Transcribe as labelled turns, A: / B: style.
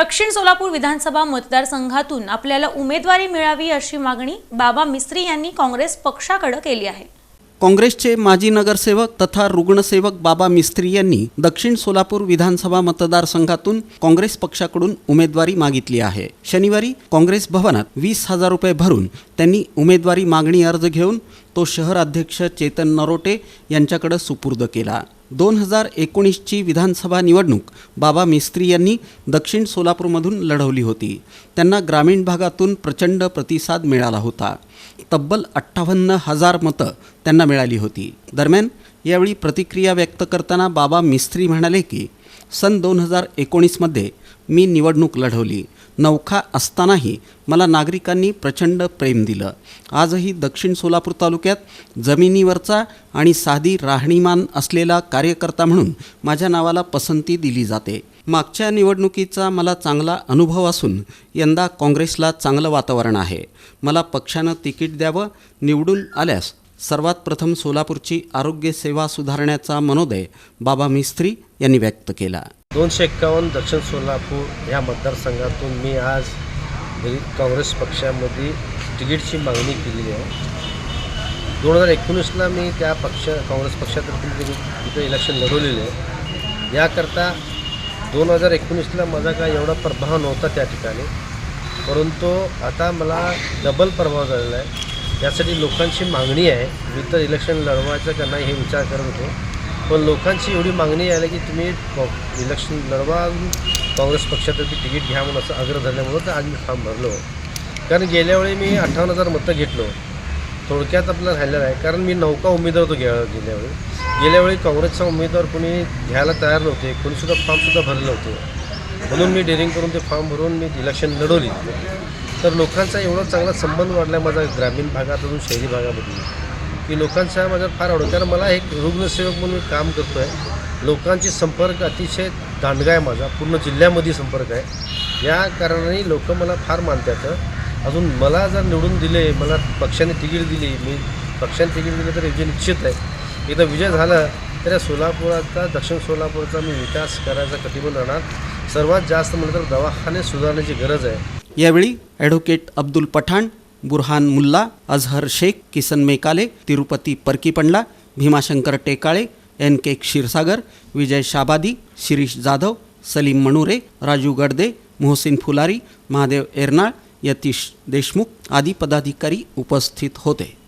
A: दक्षिण सोलापूर विधानसभा मतदारसंघातून आपल्याला उमेदवारी मिळावी अशी मागणी बाबा मिस्त्री यांनी काँग्रेस पक्षाकडे केली आहे.
B: काँग्रेसचे माजी नगरसेवक तथा रुग्णसेवक बाबा मिस्त्री यांनी दक्षिण सोलापूर विधानसभा मतदारसंघातून काँग्रेस पक्षाकडून उमेदवारी मागितली आहे. शनिवारी काँग्रेस भवनात वीस हजार रुपये भरून त्यांनी उमेदवारी मागणी अर्ज घेऊन तो शहर अध्यक्ष चेतन नरोटे यांच्याकडे सुपूर्द केला. दोन हजार एकोणीसची विधानसभा निवडणूक बाबा मिस्त्री यांनी दक्षिण सोलापूरमधून लढवली होती. त्यांना ग्रामीण भागातून प्रचंड प्रतिसाद मिळाला होता. तब्बल अठ्ठावन्न हजार मतं त्यांना मिळाली होती. दरम्यान यावेळी प्रतिक्रिया व्यक्त करताना बाबा मिस्त्री म्हणाले की सन दोन हजार एकोणीसमध्ये मी निवडणूक लढवली नौखा असतानाही मला नागरिकांनी प्रचंड प्रेम दिलं. आजही दक्षिण सोलापूर तालुक्यात जमिनीवरचा आणि साधी राहणीमान असलेला कार्यकर्ता म्हणून माझ्या नावाला पसंती दिली जाते. मागच्या निवडणुकीचा मला चांगला अनुभव असून यंदा काँग्रेसला चांगलं वातावरण आहे. मला पक्षानं तिकीट द्यावं निवडून आल्यास सर्वात प्रथम सोलापूरची आरोग्यसेवा सुधारण्याचा मनोदय बाबा मिस्त्री यांनी व्यक्त केला.
C: दोनशे एक्कावन्न दक्षिण सोलापूर ह्या मतदारसंघातून मी आज काँग्रेस पक्षामध्ये तिकीटची मागणी केलेली आहे. दोन हजार एकोणीसला मी त्या पक्ष काँग्रेस पक्षातर्फे तिथं इलेक्शन लढवलेलं आहे. याकरता दोन हजार एकोणीसला माझा काय एवढा प्रभाव नव्हता त्या ठिकाणी. परंतु आता मला डबल प्रभाव झालेला आहे. यासाठी लोकांची मागणी आहे. मी तर इलेक्शन लढवायचं का नाही हे विचार करत होतो. पण लोकांची एवढी मागणी आहे की तुम्ही कॉ- इलेक्शन लढवा काँग्रेस पक्षातर्फे तिकीट घ्या म्हणून असं आग्रह झाल्यामुळं तर आज मी फॉर्म भरलो. कारण गेल्या वेळी मी अठ्ठावन्न हजार मतं घेतलो. थोडक्यात आपलं राहिलेलं आहे. कारण मी नौका उमेदवार होतो गे गेल्या वेळी. गेल्या वेळी काँग्रेसचा उमेदवार कोणी घ्यायला तयार नव्हते. कोणीसुद्धा फॉर्मसुद्धा भरले नव्हते. म्हणून मी डेअरिंग करून ते फॉर्म भरून मी इलेक्शन लढवली. तर लोकांचा एवढा चांगला संबंध वाढला आहे माझा ग्रामीण भागातून शहरी भागामधून. की लोकांचा माझा फार आवडतो कारण मला एक रुग्णसेवक म्हणून मी काम करतो आहे लोकांची संपर्क अतिशय दांडगा आहे माझा. पूर्ण जिल्ह्यामध्ये संपर्क आहे. या कारणाने लोक मला फार मानतात. अजून मला जर निवडून दिले मला पक्षाने तिकीट दिली मी पक्षाने तिकीट दिलं तर विजय निश्चित आहे. एकदा विजय झाला तर या सोलापुराचा दक्षिण सोलापूरचा मी विकास करायचा कटिबद्ध राहणार. सर्वात जास्त म्हटलं तर दवाखाने सुधारण्याची गरज आहे.
B: यावेळी advocate Abdul Pathan Burhan Mulla Azhar Shaikh Kisan Mekale Tirupati Parkipandla Bhimashankar Tekale N K Kshirsagar Vijay Shabadi Shirish Jadhav Salim Manure Raju Gadade Mohsin Phulari Mahadev Ernal Yatish Deshmukh आदी पदाधिकारी उपस्थित होते.